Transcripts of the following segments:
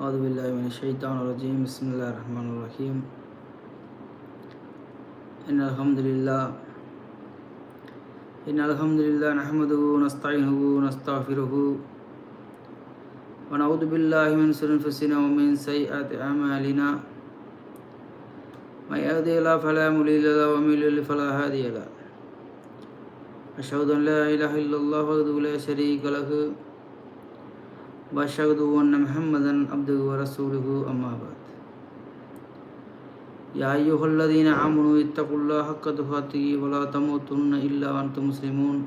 أعوذ بالله من الشيطان الرجيم. بسم الله الرحمن الرحيم. إن الحمد لله إن الحمد لله نحمده ونستعينه ونستغفره ونعوذ بالله من شرور أنفسنا ومن سيئات أعمالنا. من يهده الله فلا مضل له ومن يضلل فلا هادي له. أشهد أن لا إله إلا الله وحده لا شريك له. وأشهد أن محمدا عبده ورسوله أما بعد. يا أيها الذين آمنوا اتقوا الله حق تقاته ولا تموتن إلا وأنتم مسلمون.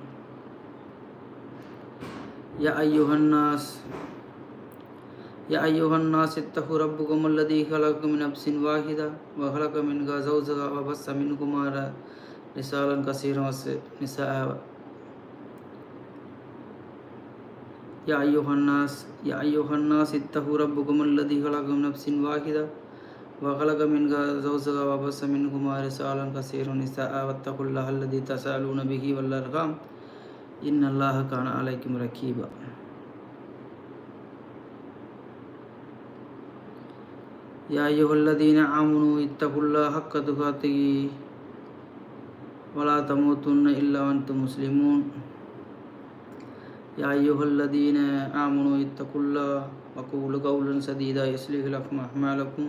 يا أيها الناس يا أيها الناس اتقوا ربكم الذي خلقكم من نفس واحدة وخلق منها زوجها وبث منكما رسالا كثيرا ونساء يا أيها الناس يا أيها الناس اتقوا ربكم الذي خلقكم نفس واحدة وخلق منها زوجها وبث منهما رسالا كثيرا نساء واتقوا الله الذي تسألون به والأرحام. إن الله كان عليكم رقيبا يا أيها الذين آمنوا اتقوا الله حق تقاته ولا تموتن إلا وأنتم مسلمون. يا أيها الذين آمنوا اتقوا الله وقولوا قولا سديدا يصلح لكم أعمالكم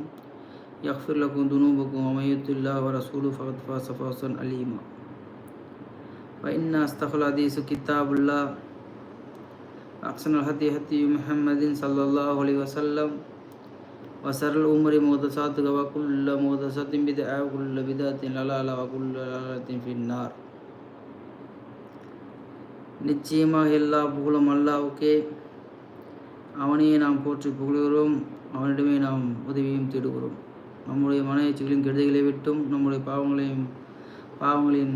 يغفر لكم ذنوبكم ومن يطع الله ورسوله فقد فاز فوزا عليما فإن أصدق الحديث كتاب الله أحسن الهدي هدي محمد صلى الله عليه وسلم وسر الأمور محدثاتها وكل محدثة بدعة وكل بدعة ضلالة وكل ضلالة في النار. நிச்சயமாக எல்லா புகழும் அல்லாவுக்கே அவனையே நாம் போற்றி புகழ்கிறோம். அவனிடமே நாம் உதவியும் தேடுகிறோம். நம்முடைய மனைச்சிகளின் கெடுதிகளை விட்டும் நம்முடைய பாவங்களையும் பாவங்களின்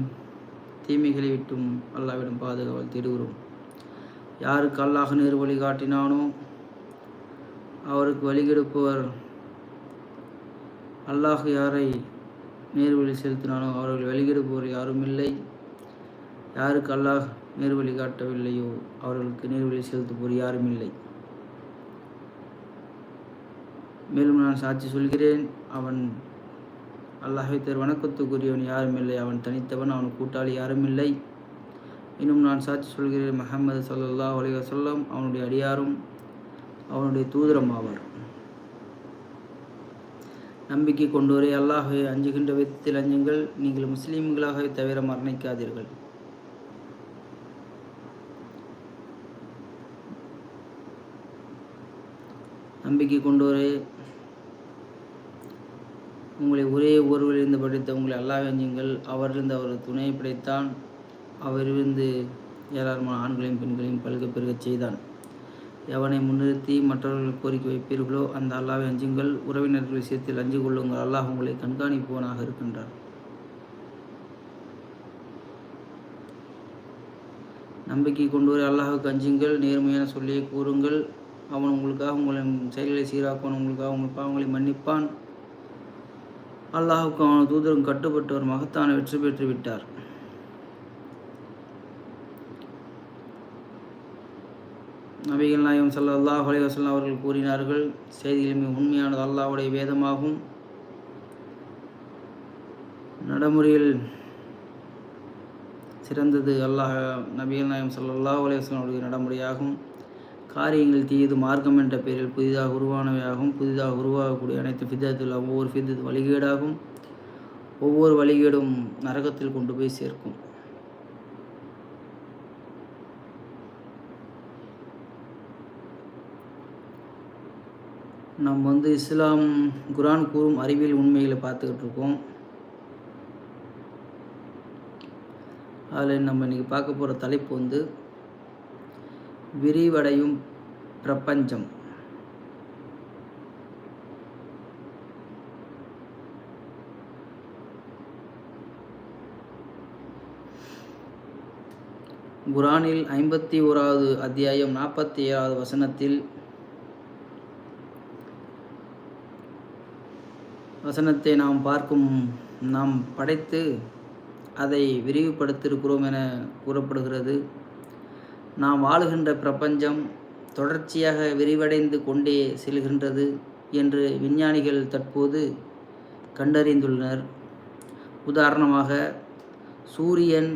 தீமைகளை விட்டும் அல்லாவிடம் பாதுகாவல் தேடுகிறோம். யாருக்கு அல்லாஹ் நேர் வழி காட்டினானோ அவருக்கு வழிகெடுப்பவர் அல்லாஹ் யாரை நேர்வழி செலுத்தினானோ அவர்கள் வழிகெடுப்பவர் யாரும் இல்லை யாருக்கு அல்லாஹ் நேர்வழி காட்டவில்லையோ? அவர்களுக்கு நேர்வழி செலுத்துவோர் யாரும் இல்லை. மேலும் நான் சாட்சி சொல்கிறேன். அவன் அல்லாஹை தர் வணக்கத்துக்குரியவன் யாரும் இல்லை. அவன் தனித்தவன் அவன் கூட்டாளி யாரும் இல்லை. இன்னும் நான் சாட்சி சொல்கிறேன். மஹம்மது சல்லா அலி வசல்லம் அவனுடைய அடியாரும் அவனுடைய தூதரம் ஆவார். நம்பிக்கை கொண்டோரே அல்லாஹை அஞ்சுகின்ற விதத்தில் அஞ்சுங்கள். நீங்கள் முஸ்லீம்களாகவே தவிர மரணிக்காதீர்கள். நம்பிக்கை கொண்டோரே. உங்களை ஒரே ஒருவரிலிருந்து படைத்த உங்களை அல்லாஹ் அவரிலிருந்து அவர் துணையை படைத்தான். அவரிலிருந்து ஏராளமான ஆண்களையும் பெண்களையும் பல்க பெருகச் செய்தான். எவனை முன்னிறுத்தி மற்றவர்கள் கோரிக்கை வைப்பீர்களோ அந்த அல்லாவை அஞ்சுங்கள். உறவினர்கள் விஷயத்தில் அஞ்சு கொள்ளுங்கள். அல்லாஹ் உங்களை கண்காணிப்பவனாக இருக்கின்றார். நம்பிக்கை கொண்டு வரை அல்லாஹுக்கு அஞ்சுங்கள். நேர்மையான சொல்லியை கூறுங்கள். அவன் உங்களுக்காக உங்களின் செயல்களை சீராக்குவான் உங்களுக்காக உங்கள் பாவங்களை மன்னிப்பான். அல்லாஹுக்கு அவன் தூதரும் கட்டுப்பட்டு ஒரு மகத்தான வெற்றி பெற்று விட்டார். நபிகள் நாயம் சல்லா அல்லாஹ் அலி வசல்லாம் அவர்கள் கூறினார்கள் செய்திகள் மிக உண்மையானது அல்லாஹுடைய வேதமாகும். நடைமுறையில் சிறந்தது அல்லாஹ் நபிகள் நாயம் சல்லாஹ் அலி அவருடைய நடைமுறையாகும். காரியங்கள் தீயது மார்க்கம் என்ற பெயரில் புதிதாக உருவானவையாகும். புதிதாக உருவாகக்கூடிய அனைத்து ஃபித்தத்தில் ஒவ்வொரு ஃபித்தத் வழிகேடாகும். ஒவ்வொரு வழிகேடும் நரகத்தில் கொண்டு போய் சேர்க்கும். நம்ம வந்து இஸ்லாம் குரான் கூறும் அறிவியல் உண்மைகளை பார்த்துக்கிட்டு இருக்கோம். அதில் நம்ம இன்றைக்கி பார்க்க போகிற தலைப்பு வந்து விரிவடையும் பிரபஞ்சம். குரானில் ஐம்பத்தி ஓராவது அத்தியாயம் நாற்பத்தி ஏழாவது வசனத்தில் வசனத்தை நாம் பார்க்கும் நாம் படைத்து அதை விரிவுபடுத்தியிருக்கிறோம் என கூறப்படுகிறது. நாம் வாழுகின்ற பிரபஞ்சம் தொடர்ச்சியாக விரிவடைந்து கொண்டே செல்கின்றது என்று விஞ்ஞானிகள் தற்போது கண்டறிந்துள்ளனர். உதாரணமாக சூரியன்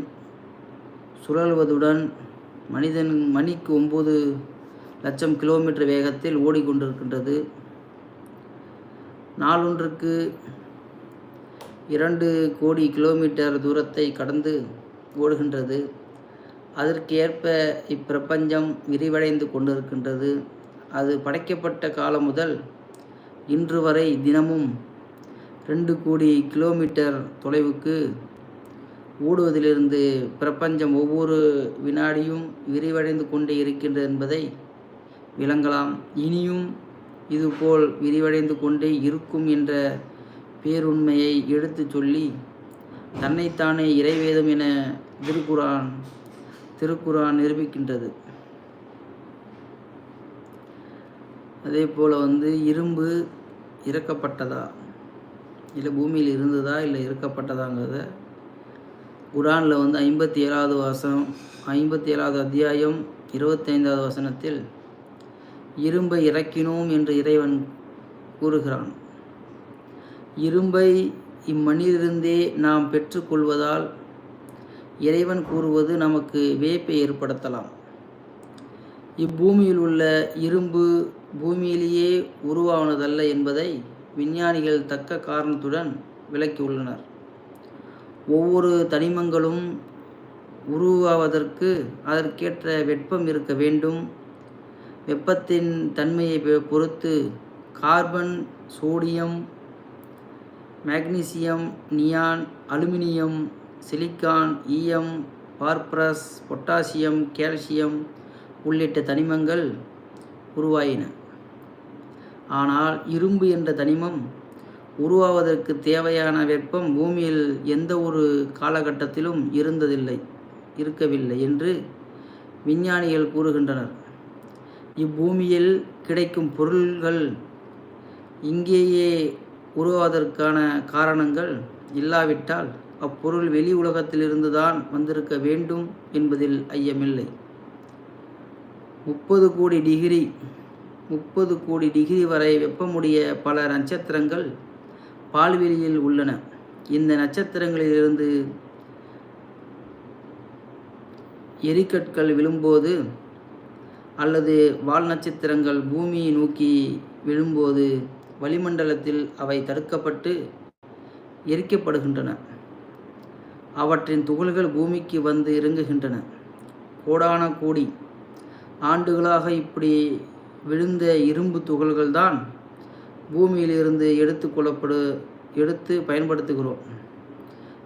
சுழல்வதுடன் மனிதன் மணிக்கு ஒம்பது லட்சம் கிலோமீட்டர் வேகத்தில் ஓடிக்கொண்டிருக்கின்றது. நாளொன்றுக்கு இரண்டு கோடி கிலோமீட்டர் தூரத்தை கடந்து ஓடுகின்றது. அதற்கேற்ப இப்பிரபஞ்சம் விரிவடைந்து கொண்டிருக்கின்றது. அது படைக்கப்பட்ட காலம் முதல் இன்று வரை தினமும் ரெண்டு கோடி கிலோமீட்டர் தொலைவுக்கு ஓடுவதிலிருந்து பிரபஞ்சம் ஒவ்வொரு வினாடியும் விரிவடைந்து கொண்டே இருக்கின்றது என்பதை விளங்கலாம். இனியும் இதுபோல் விரிவடைந்து கொண்டே இருக்கும் என்ற பேருண்மையை எடுத்துச் சொல்லி தன்னைத்தானே இறைவேதம் என திருக்குறான் திருக்குரான் நிரூபிக்கின்றது. அதே போல் வந்து இரும்பு இறக்கப்பட்டதா? இல்லை பூமியில் இருந்ததா? இல்லை இறக்கப்பட்டதாங்கிறத குரானில் வந்து ஐம்பத்தி ஏழாவது வசனம் ஐம்பத்தி ஏழாவது அத்தியாயம் இருபத்தைந்தாவது வசனத்தில் இரும்பை இறக்கினோம் என்று இறைவன் கூறுகிறான். இரும்பை இம்மண்ணிலிருந்தே நாம் பெற்றுக்கொள்வதால் இறைவன் கூறுவது நமக்கு வியப்பை ஏற்படுத்தலாம். இப்பூமியில் உள்ள இரும்பு பூமியிலேயே உருவானதல்ல என்பதை விஞ்ஞானிகள் தக்க காரணத்துடன் விளக்கியுள்ளனர். ஒவ்வொரு தனிமங்களும் உருவாவதற்கு அதற்கேற்ற வெப்பம் இருக்க வேண்டும். வெப்பத்தின் தன்மையை பொறுத்து carbon sodium magnesium neon aluminium silicon ஈயம் பார்ப்ரஸ் பொட்டாசியம் கால்சியம் உள்ளிட்ட தனிமங்கள் உருவாயின. ஆனால் இரும்பு என்ற தனிமம் உருவாவதற்கு தேவையான வெப்பம் பூமியில் எந்த ஒரு காலகட்டத்திலும் இருந்ததில்லை இருக்கவில்லை என்று விஞ்ஞானிகள் கூறுகின்றனர். இப்பூமியில் கிடைக்கும் பொருள்கள் இங்கேயே உருவாவதற்கான காரணங்கள் இல்லாவிட்டால் அப்பொருள் வெளி உலகத்திலிருந்து தான் வந்திருக்க வேண்டும் என்பதில் ஐயமில்லை. முப்பது கோடி டிகிரி முப்பது கோடி டிகிரி வரை வெப்பமுடைய பல நட்சத்திரங்கள் பால்வெளியில் உள்ளன. இந்த நட்சத்திரங்களிலிருந்து எரிக்கற்கள் விழும்போது அல்லது வால் நட்சத்திரங்கள் பூமியை நோக்கி விழும்போது வளிமண்டலத்தில் அவை தடுக்கப்பட்டு எரிக்கப்படுகின்றன. அவற்றின் துகள்கள் பூமிக்கு வந்து இறங்குகின்றன. கோடான கோடி ஆண்டுகளாக இப்படி விழுந்த இரும்பு துகள்கள் தான் பூமியிலிருந்து எடுத்து கொள்ளப்படு எடுத்து பயன்படுத்துகிறோம்.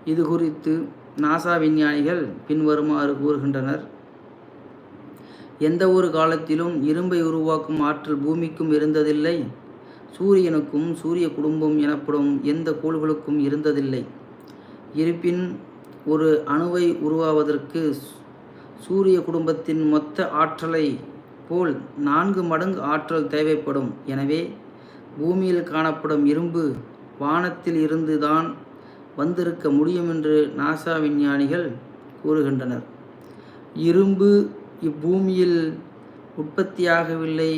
இது குறித்து நாசா விஞ்ஞானிகள் பின்வருமாறு கூறுகின்றனர். எந்த ஒரு காலத்திலும் இரும்பை உருவாக்கும் ஆற்றல் பூமிக்கும் இருந்ததில்லை. சூரியனுக்கும் சூரிய குடும்பம் எனப்படும் எந்த கோள்களுக்கும் இருந்ததில்லை. இருப்பின் ஒரு அணுவை உருவாவதற்கு சூரிய குடும்பத்தின் மொத்த ஆற்றலை போல் நான்கு மடங்கு ஆற்றல் தேவைப்படும். எனவே பூமியில் காணப்படும் இரும்பு வானத்தில் இருந்து தான் வந்திருக்க முடியும் என்று நாசா விஞ்ஞானிகள் கூறுகின்றனர். இரும்பு இப்பூமியில் உற்பத்தியாகவில்லை.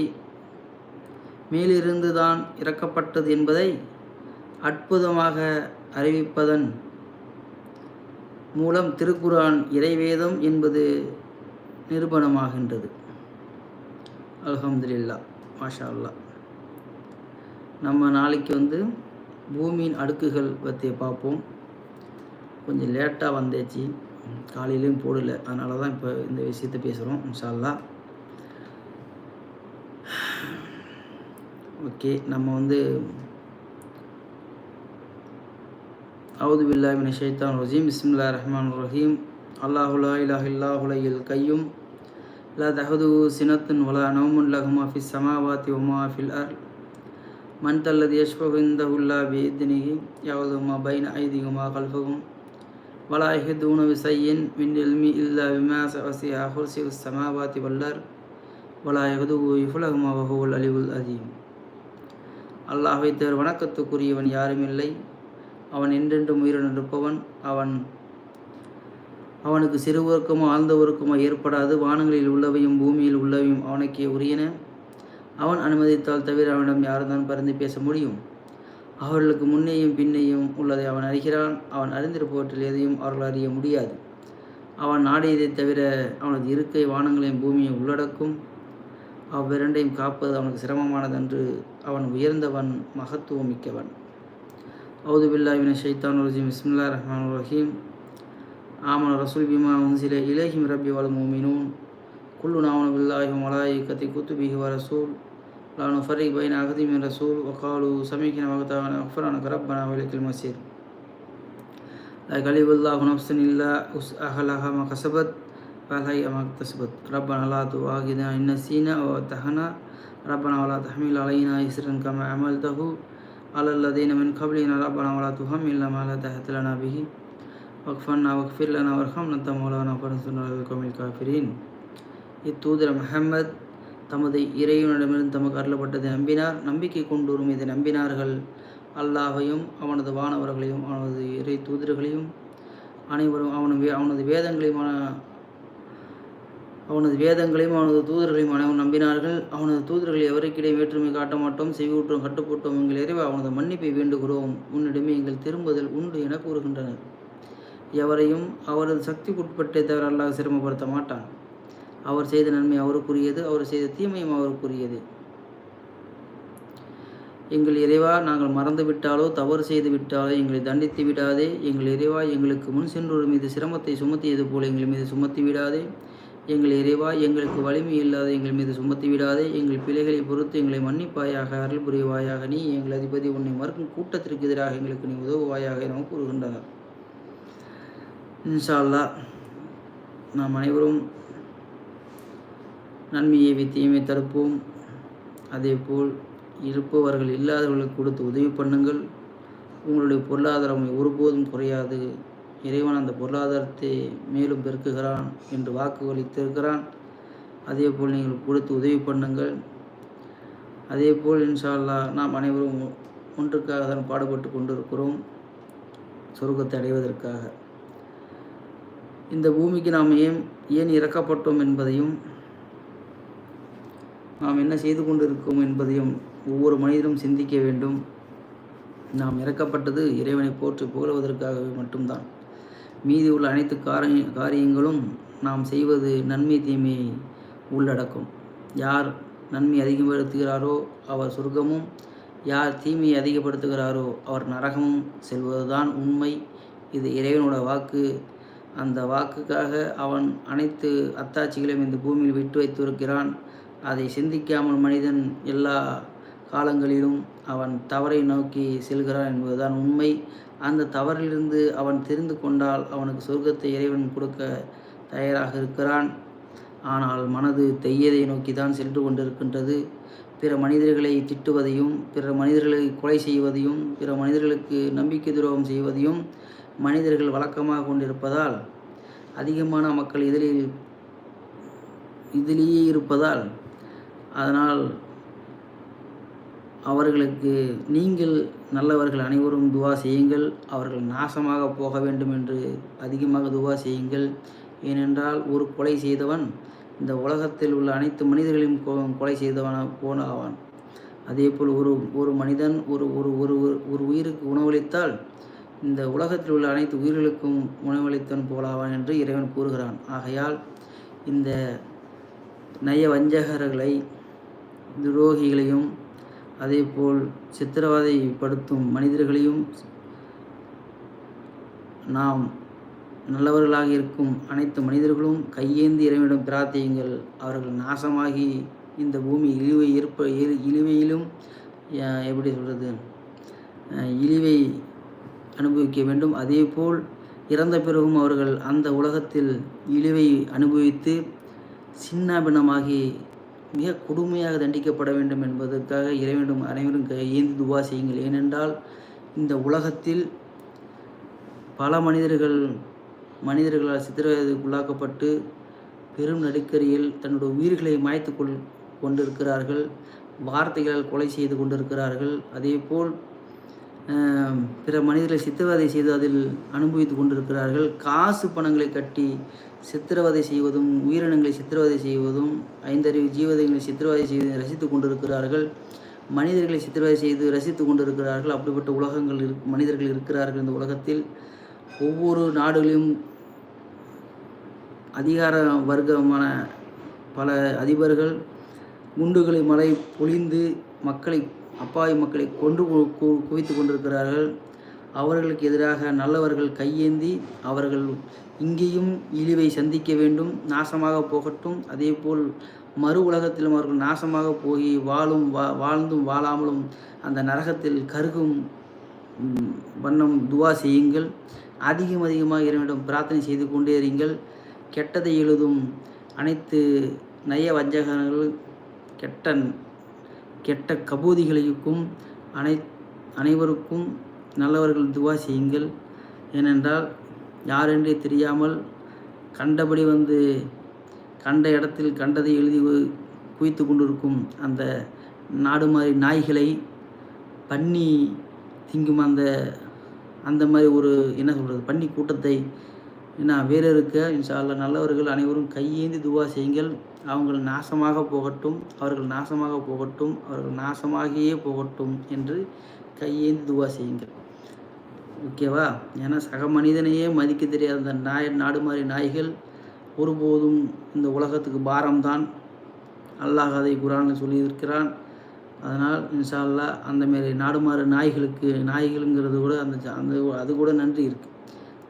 மேலிருந்து தான் இறக்கப்பட்டது என்பதை அற்புதமாக அறிவிப்பதன் மூலம் திருக்குரான் இறைவேதம் என்பது நிரூபணமாகின்றது. அலமதுல்லா மாஷா அல்லா நம்ம நாளைக்கு வந்து பூமியின் அடுக்குகள் பற்றி பார்ப்போம் கொஞ்சம் லேட்டாக வந்தேச்சு. காலையிலையும் போடல. அதனால தான் இப்போ இந்த விஷயத்தை பேசுகிறோம் இன்ஷால்லா ஓகே நம்ம வந்து அவுது பில்லா ஷைத்தான் ரஜீம் பிஸ்மில்லா ரஹ்மான் ரஹீம் அல்லாஹுலா இலாஹ் இல்லாஹுலையில் கையும் லா தஹது சினத்துன் வலா நவமுன் லஹுமா ஃபி சமாவாத்தி உமா ஃபில் அர் மன் தல்லது யஷ்பகு இந்தஹுல்லா பிஇத்னிஹி யவுதுமா பைன ஐதிகுமா கல்பகும் வலா யஹிதூன விசையின் மின் இல்மி இல்லா பிமா சவசியா ஹுர்சி சமாவாத்தி வல்லர் வலா யஹதுகு இஃபுலகுமா வஹுல் அலிவுல் அதீம் அல்லாஹை தேர் வணக்கத்துக்குரியவன் யாரும் இல்லை. அவன் என்றென்றும் உயிருடன் இருப்பவன் அவன் அவனுக்கு சிறு உறக்கமோ ஆழ்ந்த உறக்கமோ ஏற்படாது. வானங்களில் உள்ளவையும் பூமியில் உள்ளவையும் அவனுக்கே உரியன. அவன் அனுமதித்தால் தவிர அவனிடம் யார்தான் பறந்து பேச முடியும்? அவர்களுக்கு முன்னேயும் பின்னேயும் உள்ளதை அவன் அறிகிறான். அவன் அறிந்திருப்பவற்றில் எதையும் அவர்கள் அறிய முடியாது. அவன் நாடியதை தவிர அவனது இருக்கை வானங்களையும் பூமியை உள்ளடக்கும். அவ்விரண்டையும் காப்பது அவனுக்கு சிரமமானதன்று. அவன் உயர்ந்தவன் மகத்துவம் أعوذ بالله من الشيطان الرجيم. بسم الله الرحمن الرحيم. آمن الرسول بما أنزل إليهم ربي والمؤمنون. كلنا آمن بالله وملائكته كتبه ورسول لا نفرق بين أحد من رسول. وقالوا سمعنا وأطعنا. غفرانك ربنا وإليك المصير. لا يكلف الله نفسا إلا وسعها لها ما كسبت فعليها ما اكتسبت. ربنا لا تؤاخذنا إن نسينا أو ربنا ولا تحمل علينا إسرا كما عملته. على الذين من قبلنا ربنا ولا تحملنا ما لا طاقة لنا به واغفر عنا واغفر لنا وارحمنا أنت مولانا فانصرنا على القوم الكافرين இத்தூதர் முஹம்மத் தமது இறைவனிடமிருந்து தமக்கு அருளப்பட்டதை நம்பினார் நம்பிக்கை கொண்டோரும் இதை நம்பினார்கள் அல்லாஹையும் அவனது வானவர்களையும் அவனது இறை தூதர்களையும் அனைவரும் அவனது வே அவனது வேதங்களையும் அவன- அவனது வேதங்களையும் அவனது தூதர்களையும் அனைவரும் நம்பினார்கள். அவனது தூதர்களை எவருக்கிடையே வேற்றுமை காட்ட மாட்டோம். செவியூற்றும் கட்டுப்பட்டோம் எங்கள் இறைவா அவனது மன்னிப்பை வேண்டுகிறோம். உன்னிடமே எங்கள் திரும்புதல் உண்டு என கூறுகின்றனர். எவரையும் அவரது சக்திக்குட்பட்டே தவிர அல்லாஹ் சிரமப்படுத்த மாட்டான். அவர் செய்த நன்மை அவருக்குரியது அவர் செய்த தீமையும் அவருக்குரியது. எங்கள் இறைவா நாங்கள் மறந்து விட்டாலோ தவறு செய்து விட்டாலோ எங்களை தண்டித்து விடாதே. எங்கள் இறைவா எங்களுக்கு முன் சென்றோர் மீது சிரமத்தை சுமத்தியது போல எங்கள் மீது சுமத்தி விடாதே. எங்கள் இறைவா எங்களுக்கு வலிமை இல்லாத எங்கள் மீது சுமத்தி விடாதே எங்கள் பிழைகளை பொறுத்து எங்களை மன்னிப்பாயாக அருள் புரிவாயாக. நீ எங்கள் அதிபதி உன்னை மறுக்கும் கூட்டத்திற்கு எதிராக எங்களுக்கு நீ உதவுவாயாக என கூறுகின்றனர் இன்ஷா அல்லாஹ் நாம் அனைவரும் நன்மையை வித்தியமை தடுப்போம். அதேபோல் இருப்பவர்கள் இல்லாதவர்களுக்கு கொடுத்து உதவி பண்ணுங்கள். உங்களுடைய பொருளாதாரம் ஒருபோதும் குறையாது. இறைவன் அந்த பொருளாதாரத்தை மேலும் பெருக்குகிறான் என்று வாக்குவளித்திருக்கிறான் அதே போல் நீங்கள் கொடுத்து உதவி பண்ணுங்கள். அதேபோல் இன்ஷா அல்லாஹ் நாம் அனைவரும் ஒன்றுக்காக தான் பாடுபட்டு கொண்டிருக்கிறோம். சொர்க்கத்தை அடைவதற்காக. இந்த பூமிக்கு நாம் ஏன் ஏன் இறக்கப்பட்டோம் என்பதையும் நாம் என்ன செய்து கொண்டிருக்கோம் என்பதையும் ஒவ்வொரு மனிதனும் சிந்திக்க வேண்டும். நாம் இறக்கப்பட்டது இறைவனை போற்றி புகழ்வதற்காகவே மட்டும்தான். மீதி உள்ள அனைத்து காரிய காரியங்களும் நாம் செய்வது நன்மை தீமையை உள்ளடக்கும். யார் நன்மை அதிகப்படுத்துகிறாரோ அவர் சொர்க்கமும் யார் தீமையை அதிகப்படுத்துகிறாரோ அவர் நரகமும் செல்வதுதான் உண்மை. இது இறைவனோட வாக்கு. அந்த வாக்குக்காக அவன் அனைத்து அத்தாட்சிகளையும் இந்த பூமியில் விட்டு வைத்திருக்கிறான். அதை சிந்திக்காமல் மனிதன் எல்லா காலங்களிலும் அவன் தவறை நோக்கி செல்கிறான் என்பதுதான் உண்மை. அந்த தவறிலிருந்து அவன் தெரிந்து கொண்டால் அவனுக்கு சொர்க்கத்தை இறைவன் கொடுக்க தயாராக இருக்கிறான். ஆனால் மனது தெய்யதை நோக்கி தான் சென்று கொண்டிருக்கின்றது. பிற மனிதர்களை திட்டுவதையும் பிற மனிதர்களை கொலை செய்வதையும் பிற மனிதர்களுக்கு நம்பிக்கை துரோகம் செய்வதையும் மனிதர்கள் வழக்கமாக கொண்டிருப்பதால் அதிகமான மக்கள் இதில் இதிலேயே இருப்பதால் அதனால் அவர்களுக்கு நீங்கள் நல்லவர்கள் அனைவரும் துவா செய்யுங்கள். அவர்கள் நாசமாக போக வேண்டும் என்று அதிகமாக துவா செய்யுங்கள். ஏனென்றால் ஒரு கொலை செய்தவன் இந்த உலகத்தில் உள்ள அனைத்து மனிதர்களையும் கொலை செய்தவன போன ஆவான் அதேபோல் ஒரு ஒரு மனிதன் ஒரு ஒரு ஒரு ஒரு- ஒரு உயிருக்கு உணவளித்தால் இந்த உலகத்தில் உள்ள அனைத்து உயிர்களுக்கும் உணவளித்தவன் போலாவான் என்று இறைவன் கூறுகிறான். ஆகையால் இந்த நய வஞ்சகர்களை துரோகிகளையும் அதேபோல் சித்திரவதைப்படுத்தும் மனிதர்களையும் நாம் நல்லவர்களாக இருக்கும் அனைத்து மனிதர்களும் கையேந்தி இறைவனிடம் பிரார்த்தியுங்கள். அவர்கள் நாசமாகி இந்த பூமி இழிவை இருப்ப இழிவையிலும் எப்படி சொல்கிறது இழிவை அனுபவிக்க வேண்டும். அதேபோல் இறந்த பிறகும் அவர்கள் அந்த உலகத்தில் இழிவை அனுபவித்து சின்னாபின்னமாகி மிக கொடுமையாக தண்டிக்கப்பட வேண்டும் என்பதற்காக இறைவனும் அனைவரும் கை- ஏந்தி துவா செய்யுங்கள். ஏனென்றால் இந்த உலகத்தில் பல மனிதர்கள் மனிதர்களால் சித்திரவதைக்குள்ளாக்கப்பட்டு பெரும் நடுக்கரியில் தன்னுடைய உயிர்களை மாய்த்து கொள் கொண்டிருக்கிறார்கள். வார்த்தைகளால் கொலை செய்து கொண்டிருக்கிறார்கள். அதேபோல் போல் பிற மனிதர்களை சித்திரவதை செய்து அதில் அனுபவித்து கொண்டிருக்கிறார்கள். காசு பணங்களை கட்டி சித்திரவதை செய்வதும் உயிரினங்களை சித்திரவதை செய்வதும் ஐந்தறிவு ஜீவதங்களை சித்திரவதை செய்து ரசித்து கொண்டிருக்கிறார்கள். மனிதர்களை சித்திரவதை செய்து ரசித்து கொண்டிருக்கிறார்கள். அப்படிப்பட்ட உலகங்கள் இரு மனிதர்கள் இருக்கிறார்கள் இந்த உலகத்தில். ஒவ்வொரு நாடுகளிலும் அதிகார வர்க்கமான பல அதிபர்கள் குண்டுகளை மழை பொழிந்து மக்களை அப்பாவி மக்களை கொண்டு குவித்து கொண்டிருக்கிறார்கள். அவர்களுக்கு எதிராக நல்லவர்கள் கையேந்தி அவர்கள் இங்கேயும் இழிவை சந்திக்க வேண்டும். நாசமாக போகட்டும். அதேபோல் மறு உலகத்திலும் அவர்கள் நாசமாக போய் வாழும் வா வாழ்ந்தும் வாழாமலும் அந்த நரகத்தில் கருகும் வண்ணம் துவா செய்யுங்கள். அதிகம் அதிகமாக இறைவனிடம் பிரார்த்தனை செய்து கொண்டே இருங்கள். கெட்டதை எழுதும் அனைத்து நய வஞ்சகர்கள் கெட்ட கெட்ட கபூதிகளுக்கும் அனை அனைவருக்கும் நல்லவர்கள் துவா செய்யுங்கள். ஏனென்றால் யாரென்றே தெரியாமல் கண்டபடி வந்து கண்ட இடத்தில் கண்டதை எழுதி குவித்து கொண்டிருக்கும் அந்த நாடு மாதிரி நாய்களை பன்னி திங்கும் அந்த அந்த மாதிரி ஒரு என்ன சொல்கிறது பன்னி கூட்டத்தை ஏன்னா வேற இருக்க நல்லவர்கள் அனைவரும் கையேந்தி துவா செய்யுங்கள். அவங்கள் நாசமாக போகட்டும் அவர்கள் நாசமாக போகட்டும் அவர்கள் நாசமாகியே போகட்டும் என்று கையேந்தி துவா செய்யுங்கள். ஓகேவா? ஏன்னா சக மனிதனையே மதிக்க தெரியாத அந்த நாய் நாடு மாதிரி நாய்கள் ஒருபோதும் இந்த உலகத்துக்கு பாரம்தான். அல்லாஹ் அதை குரானில் சொல்லியிருக்கிறான். அதனால் இன்ஷால்லா அந்தமாரி அந்த மாரி நாடுமாறு நாய்களுக்கு நாய்களுங்கிறது கூட அந்த அந்த அது கூட நன்றி இருக்குது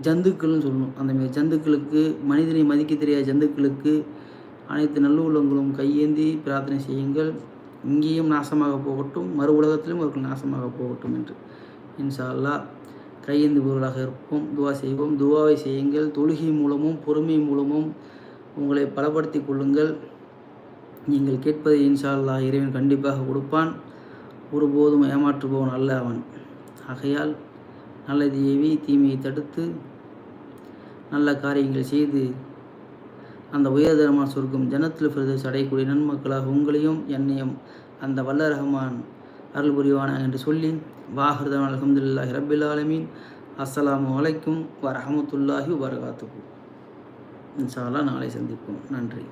ஜந்துக்கள்னு சொல்லணும். அந்தமாரி ஜந்துக்களுக்கு மனிதனை மதிக்க தெரியாத ஜந்துக்களுக்கு அனைத்து நல்லுள்ளங்களும் கையேந்தி பிரார்த்தனை செய்யுங்கள். இங்கேயும் நாசமாக போகட்டும். மறு உலகத்திலும் அவர்கள் நாசமாக போகட்டும் என்று. இன்ஷா அல்லாஹ் கையேந்தி பொருளாக இருப்போம். துவா செய்வோம். துவாவை செய்யுங்கள். தொழுகை மூலமும் பொறுமை மூலமும் உங்களை பலப்படுத்தி கொள்ளுங்கள். நீங்கள் கேட்பதை இன்ஷா அல்லாஹ் இறைவன் கண்டிப்பாக கொடுப்பான். ஒருபோதும் ஏமாற்றுபவன் அல்ல அவன். ஆகையால் நல்லது ஏவி தீமையை தடுத்து நல்ல காரியங்கள் செய்து அந்த உயர்தரமான சொர்க்கம் ஜனத்தில் பிரதேச அடையக்கூடிய நன்மக்களாக உங்களையும் என்னையும் அந்த வல்ல ரஹ்மான் அருள் புரிவானா என்று சொல்லி வாஹிருதான் அலமதுல்லாஹி ரபில் ஆலமீன். அஸ்ஸலாமு வலைக்கும் வரஹமத்துல்லாஹி வரகாத்துக்கும் இன்ஷால்லா நாளை சந்திப்போம். நன்றி.